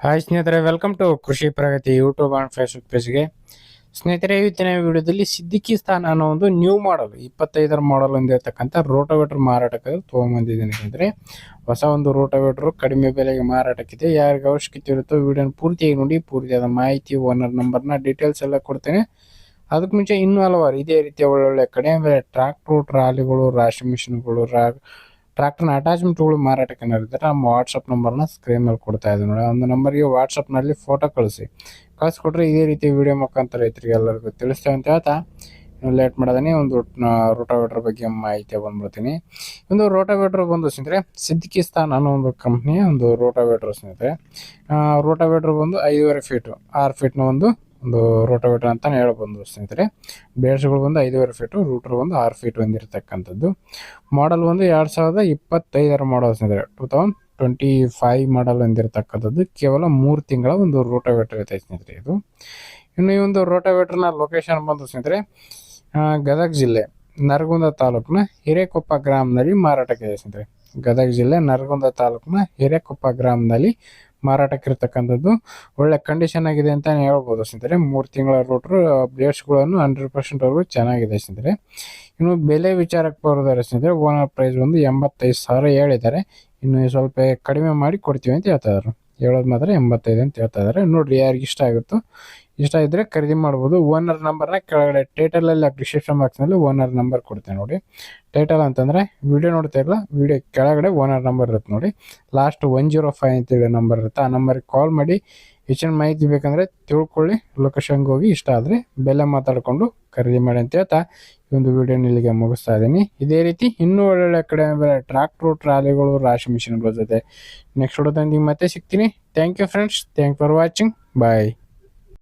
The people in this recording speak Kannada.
ಹಾಯ್ ಸ್ನೇಹಿತರೆ welcome to Krishi Pragati YouTube and Facebook ಪೇಜ್ಗೆ ಸ್ನೇಹಿತರೆ, ಇವತ್ತಿನ ವಿಡಿಯೋದಲ್ಲಿ ಸಿದ್ದಿಕಿಸ್ತಾನ್ ಅನ್ನೋ ಒಂದು ನ್ಯೂ ಮಾಡಲ್ ಇಪ್ಪತ್ತೈದರ ಮಾಡಲ್ ಹೊಂದಿರತಕ್ಕಂಥ ರೋಟೋವೇಟರ್ ಮಾರಾಟಕ್ಕೆ ತೊಗೊಂಬಂದಿದ್ದೀನಿ ಅಂದರೆ ಹೊಸ ಒಂದು ರೋಟೋವೇಟರ್ ಕಡಿಮೆ ಬೆಲೆಗೆ ಮಾರಾಟಕ್ಕಿದೆ. ಯಾರಿಗೆ ಅವಶ್ಯಕತೆ ಇರುತ್ತೋ ವಿಡಿಯೋನ ಪೂರ್ತಿಯಾಗಿ ನೋಡಿ, ಪೂರ್ತಿಯಾದ ಮಾಹಿತಿ ಓನರ್ ನಂಬರ್ನ ಡೀಟೇಲ್ಸ್ ಎಲ್ಲ ಕೊಡ್ತೇನೆ. ಅದಕ್ಕೆ ಮುಂಚೆ ಇನ್ನೂ ಹಲವಾರು, ಇದೇ ರೀತಿಯ ಒಳ್ಳೊಳ್ಳೆ ಕಡಿಮೆ ಬೆಲೆ ಟ್ರ್ಯಾಕ್ಟ್ರು ಟ್ರಾಲಿಗಳು ರಾಶಿ ಮಿಷಿನ್ಗಳು ರಾ ಟ್ರ್ಯಾಕ್ಟರ್ನ ಅಟ್ಯಾಚ್ಮೆಂಟ್ಗಳು ಮಾರಾಟಕ್ಕೆ ನಡೆದಿದ್ದರೆ ನಮ್ಮ ವಾಟ್ಸಪ್ ನಂಬರ್ನ ಸ್ಕ್ರೀನ್ ಮೇಲೆ ಕೊಡ್ತಾ ಇದ್ದೀನಿ ನೋಡಿ. ಒಂದು ನಂಬರ್ಗೆ ವಾಟ್ಸಪ್ನಲ್ಲಿ ಫೋಟೋ ಕಳಿಸಿ. ಕಳಿಸ್ಕೊಟ್ರೆ ಇದೇ ರೀತಿ ವಿಡಿಯೋ ಮುಖಾಂತರ ರೈತರಿಗೆ ಎಲ್ಲರಿಗೂ ತಿಳಿಸ್ತೇವೆ ಅಂತ ಹೇಳ್ತಾ ಲೇಟ್ ಮಾಡೋದನ್ನೇ ಒಂದು ರೋಟಾವೇಟರ್ ಬಗ್ಗೆ ಮಾಹಿತಿ ಬಂದ್ಬಿಡ್ತೀನಿ. ಒಂದು ರೋಟಾವೇಟರ್ ಬಂದು ಸ್ನೇಹಿತರೆ ಸಿದ್ದಿಕಿಸ್ತಾನ್ ಅನ್ನೋ ಒಂದು ಕಂಪ್ನಿಯ ಒಂದು ರೋಟಾವೇಟರ್ ಸ್ನೇಹಿತರೆ. ರೋಟಾವೇಟರ್ ಬಂದು ಐದೂವರೆ ಫೀಟು ಆರು ಫೀಟ್ನ ಒಂದು ಒಂದು ರೋಟೋವೇಟರ್ ಅಂತಲೇ ಹೇಳ್ಬೋದು ಸ್ನೇಹಿತರೆ. ಬೇಡ್ಸ್ಗಳು ಬಂದು ಐದೂವರೆ ಫೀಟು ರೂಟರ್ ಒಂದು ಆರು ಫೀಟ್ ಹೊಂದಿರತಕ್ಕಂಥದ್ದು. ಮಾಡಲ್ ಒಂದು ಎರಡು ಸಾವಿರದ ಇಪ್ಪತ್ತೈದರ ಮಾಡಲ್ ಸ್ನೇಹಿತರೆ. Two thousand twenty five model ಹೊಂದಿರತಕ್ಕಂಥದ್ದು. ಕೇವಲ ಮೂರು ತಿಂಗಳ ಒಂದು ರೋಟೋವೇಟರ್ ಇರ್ತೈತೆ ಸ್ನೇಹಿತರೆ ಇದು. ಇನ್ನು ಈ ಒಂದು ರೋಟೋವೇಟರ್ನ ಲೊಕೇಶನ್ ಬಂದು ಸ್ನೇಹಿತರೆ ಗದಗ ಜಿಲ್ಲೆ, ನರಗುಂದ ತಾಲೂಕಿನ ಹಿರೇಕೊಪ್ಪ ಗ್ರಾಮದಲ್ಲಿ ಮಾರಾಟಕ್ಕೆ ಇದೆ ಸ್ನೇಹಿತರೆ. ಗದಗ ಜಿಲ್ಲೆ ನರಗುಂದ ತಾಲೂಕಿನ ಹಿರೇಕೊಪ್ಪ ಗ್ರಾಮದಲ್ಲಿ ಮಾರಾಟಕ್ಕಿರ್ತಕ್ಕಂಥದ್ದು. ಒಳ್ಳೆ ಕಂಡೀಷನ್ ಆಗಿದೆ ಅಂತ ಹೇಳ್ಬೋದು ಸ್ನೇಹಿತರೆ. ಮೂರು ತಿಂಗಳ ರೂಟ್ರು ಬ್ಲೇಡ್ಸ್ಗಳನ್ನು ಹಂಡ್ರೆಡ್ ಪರ್ಸೆಂಟ್ವರೆಗೂ ಚೆನ್ನಾಗಿದೆ ಸ್ನೇಹಿತರೆ. ಇನ್ನು ಬೆಲೆ ವಿಚಾರಕ್ಕೆ ಬರೋದಾರೆ ಸ್ನೇಹಿತರೆ ಓನರ್ ಪ್ರೈಸ್ ಒಂದು ಎಂಬತ್ತೈದು ಸಾವಿರ ಹೇಳಿದ್ದಾರೆ. ಇನ್ನು ಸ್ವಲ್ಪ ಕಡಿಮೆ ಮಾಡಿ ಕೊಡ್ತೀವಿ ಅಂತ ಹೇಳ್ತಾ ಇದ್ದಾರೆ ಹೇಳೋದು ಮಾತ್ರ ಎಂಬತ್ತೈದು ಅಂತ ಹೇಳ್ತಾ ಇದ್ದಾರೆ ನೋಡ್ರಿ ಯಾರಿಗೆ ಇಷ್ಟ ಆಗುತ್ತೋ. ಇಷ್ಟ ಇದ್ದರೆ ಖರೀದಿ ಮಾಡ್ಬೋದು. ಓನರ್ ನಂಬರ್ನ ಕೆಳಗಡೆ ಟೈಟಲಲ್ಲಿ ಡಿಸ್ಕ್ರಿಪ್ಷನ್ ಬಾಕ್ಸ್ನಲ್ಲಿ ಓನರ್ ನಂಬರ್ ಕೊಡ್ತೇನೆ ನೋಡಿ. ಟೈಟಲ್ ಅಂತಂದರೆ ವಿಡಿಯೋ ನೋಡ್ತಾ ಇಲ್ಲ ವಿಡಿಯೋ ಕೆಳಗಡೆ ಓನರ್ ನಂಬರ್ ಇರುತ್ತೆ ನೋಡಿ. ಲಾಸ್ಟ್ ಒನ್ ಜೀರೋ ಫೈವ್ ಅಂತೇಳಿ ನಂಬರ್ ಇರುತ್ತೆ. ಆ ನಂಬರ್ಗೆ ಕಾಲ್ ಮಾಡಿ, ಹೆಚ್ಚಿನ ಮಾಹಿತಿ ಬೇಕಂದರೆ ತಿಳ್ಕೊಳ್ಳಿ. ಲೊಕೇಶನ್ಗೆ ಹೋಗಿ ಇಷ್ಟ ಆದರೆ ಬೆಲೆ ಮಾತಾಡಿಕೊಂಡು ಖರೀದಿ ಮಾಡಿ ಅಂತ ಹೇಳ್ತಾ. ಈ ಒಂದು ವಿಡಿಯೋನ ಇಲ್ಲಿಗೆ ಮುಗಿಸ್ತಾ ಇದ್ದೀನಿ. ಇದೇ ರೀತಿ ಇನ್ನೂ ಒಳ್ಳೊಳ್ಳೆ ಕಡೆ ಟ್ರಾಕ್ಟ್ರು ಟ್ರಾಲಿಗಳು ರಾಶಿ ಮಿಷಿನ್ಗಳ ಜೊತೆ. ನೆಕ್ಸ್ಟ್ ವಿಡಿಯೋದಲ್ಲಿ ಮತ್ತೆ ಸಿಗ್ತೀನಿ. Thank you friends thank for watching bye